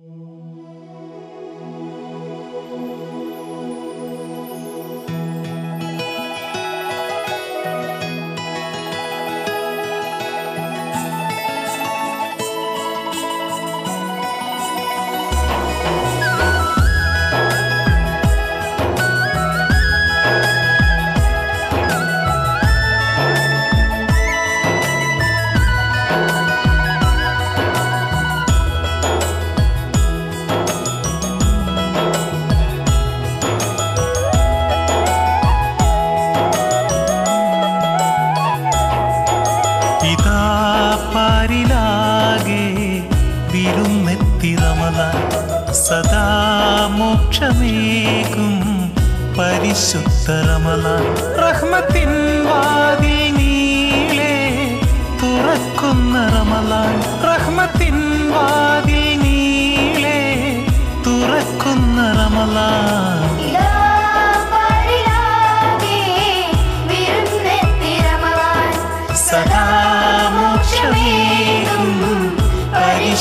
ഇതാ പാരിലാകെ വിരുന്നെത്തിറമല സദാ മോക്ഷമേകും പരിശുദ്ധരമല റഹ്മത്തിൻ വാതിൽ നീളെ തുറക്കുന്ന റമലാൻ റഹ്മത്തിൻ വാതിൽ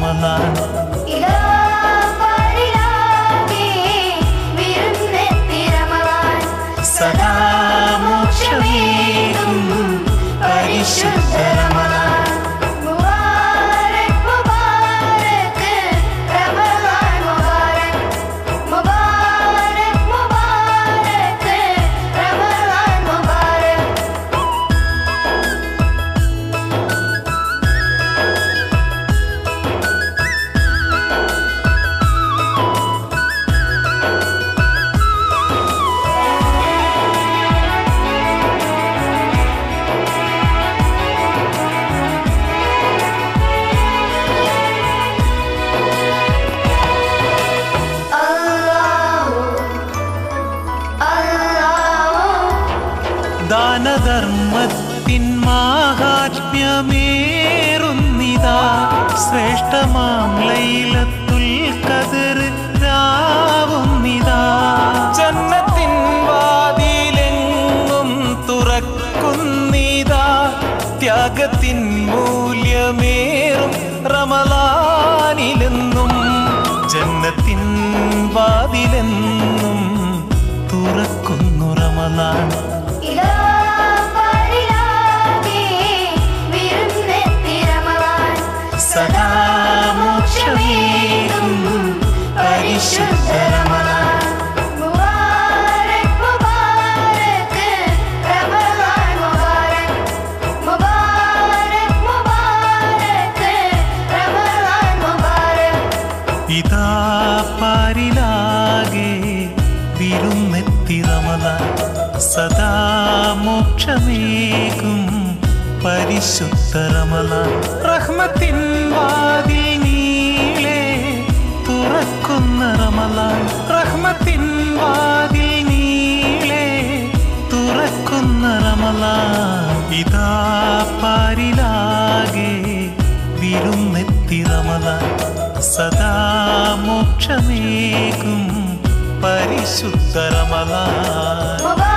തുറക്കുന്നു റമലാൻ ദാനധർമ്മത്തിൻ മാഹാത്മ്യമേറുന്നിതാ. ശ്രേഷ്ഠമാം ലൈലത്തുൽ കതിർ രാവുന്നിതാ. ജന്മത്തിൻ വാതിലെങ്ങും തുറക്കുന്നിതാ. ത്യാഗത്തിൻ മൂല്യമേറും റമലാനിലെന്നും ജന്മത്തിൻ വാതിലെന്നും ഇതാ വിരുന്നെത്തി റമലാൻ സദാ മോക്ഷമേകും പരിശുദ്ധ റമലാൻ റഹ്മത്തിൻ വാതിൽ നീളെ തുറക്കുന്ന റമലാൻ റഹ്മത്തിൻ വാതിൽ നീളെ തുറക്കുന്ന റമലാൻ ഇതാ വിരുന്നെത്തി റമലാൻ സദാ മോക്ഷമേകും പരിശുദ്ധ റമലാൻ മുബാരക്